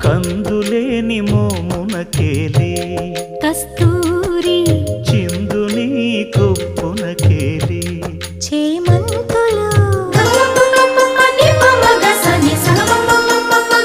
కందులేని మోమునకేలే కస్తూరి